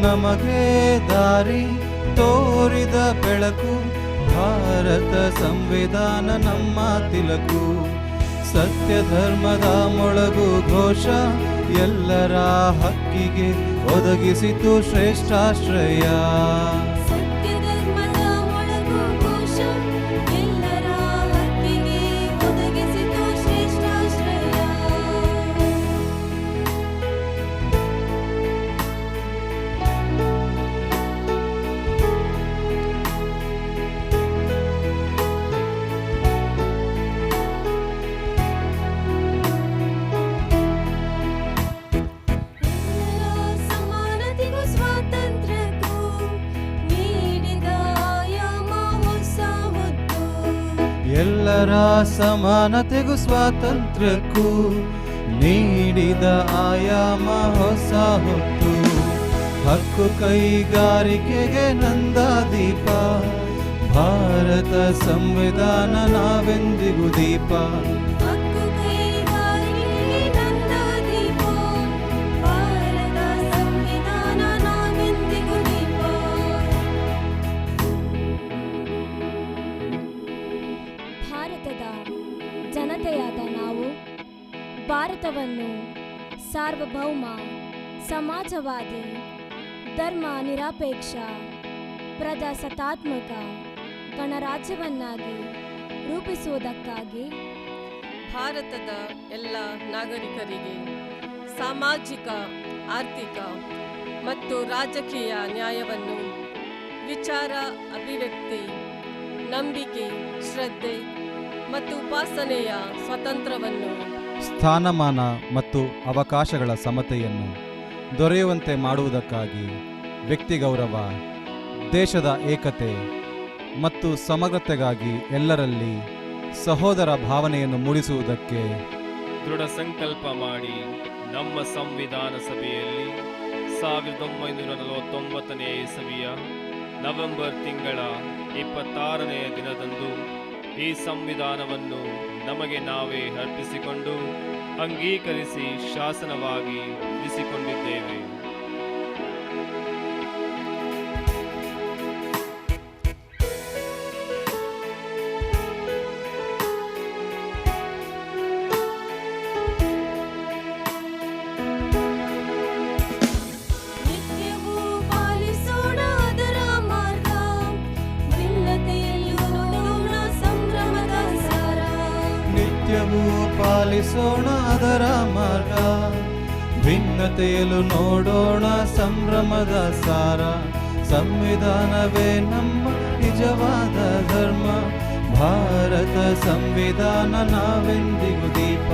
ನಮಗೆ ದಾರಿ ತೋರಿದ ಬೆಳಕು, ಭಾರತ ಸಂವಿಧಾನ ನಮ್ಮ ತಿಲಕು. ಸತ್ಯ ಧರ್ಮದ ಮೊಳಗು ಘೋಷ ಎಲ್ಲರ ಹಕ್ಕಿಗೆ ಒದಗಿಸಿತು ಶ್ರೇಷ್ಠಾಶ್ರಯ. ಎಲ್ಲರ ಸಮಾನತೆಗೂ ಸ್ವಾತಂತ್ರ್ಯಕ್ಕೂ ನೀಡಿದ ಆಯಾಮ ಹೊಸ ಹೊತ್ತು. ಹಕ್ಕು ಕೈಗಾರಿಕೆಗೆ ನಂದ ದೀಪ. ಭಾರತ ಸಂವಿಧಾನ ನಾವೆಂದಿಗೂ ದೀಪ. ಭಾರತವನ್ನು ಸಾರ್ವಭೌಮ, ಸಮಾಜವಾದಿ, ಧರ್ಮ ನಿರಪೇಕ್ಷ, ಪ್ರಜಾಸತ್ತಾತ್ಮಕ ಗಣರಾಜ್ಯವನ್ನಾಗಿ ರೂಪಿಸುವುದಕ್ಕಾಗಿ ಭಾರತದ ಎಲ್ಲ ನಾಗರಿಕರಿಗೆ ಸಾಮಾಜಿಕ, ಆರ್ಥಿಕ ಮತ್ತು ರಾಜಕೀಯ ನ್ಯಾಯವನ್ನು ವಿಚಾರ, ಅಭಿವ್ಯಕ್ತಿ, ನಂಬಿಕೆ, ಶ್ರದ್ಧೆ ಮತ್ತು ಉಪಾಸನೆಯ ಸ್ವಾತಂತ್ರ್ಯವನ್ನು ಸ್ಥಾನಮಾನ ಮತ್ತು ಅವಕಾಶಗಳ ಸಮತೆಯನ್ನು ದೊರೆಯುವಂತೆ ಮಾಡುವುದಕ್ಕಾಗಿ ವ್ಯಕ್ತಿ ಗೌರವ ದೇಶದ ಏಕತೆ ಮತ್ತು ಸಮಗ್ರತೆಗಾಗಿ ಎಲ್ಲರಲ್ಲಿ ಸಹೋದರ ಭಾವನೆಯನ್ನು ಮೂಡಿಸುವುದಕ್ಕೆ ದೃಢ ಸಂಕಲ್ಪ ಮಾಡಿ ನಮ್ಮ ಸಂವಿಧಾನ ಸಭೆಯಲ್ಲಿ ಸಾವಿರದ ಒಂಬೈನೂರ ನಲವತ್ತೊಂಬತ್ತನೇ ಇಸವಿಯ ನವೆಂಬರ್ ತಿಂಗಳ ಇಪ್ಪತ್ತಾರನೆಯ ದಿನದಂದು ಈ ಸಂವಿಧಾನವನ್ನು ನಮಗೆ ನಾವೇ ಅರ್ಪಿಸಿಕೊಂಡು ಅಂಗೀಕರಿಸಿ ಶಾಸನವಾಗಿ ಉಳಿಸಿಕೊಂಡಿದ್ದೇವೆ ನಿತ್ಯವೂ ಪಾಲಿಸೋಣ ಅದರ ಮಾರ್ಗ. ಭಿನ್ನತೆಯಲು ನೋಡೋಣ ಸಂಭ್ರಮದ ಸಾರ. ಸಂವಿಧಾನವೇ ನಮ್ಮ ನಿಜವಾದ ಧರ್ಮ. ಭಾರತ ಸಂವಿಧಾನ ನಾವೆಂದಿಗೂ ದೀಪ.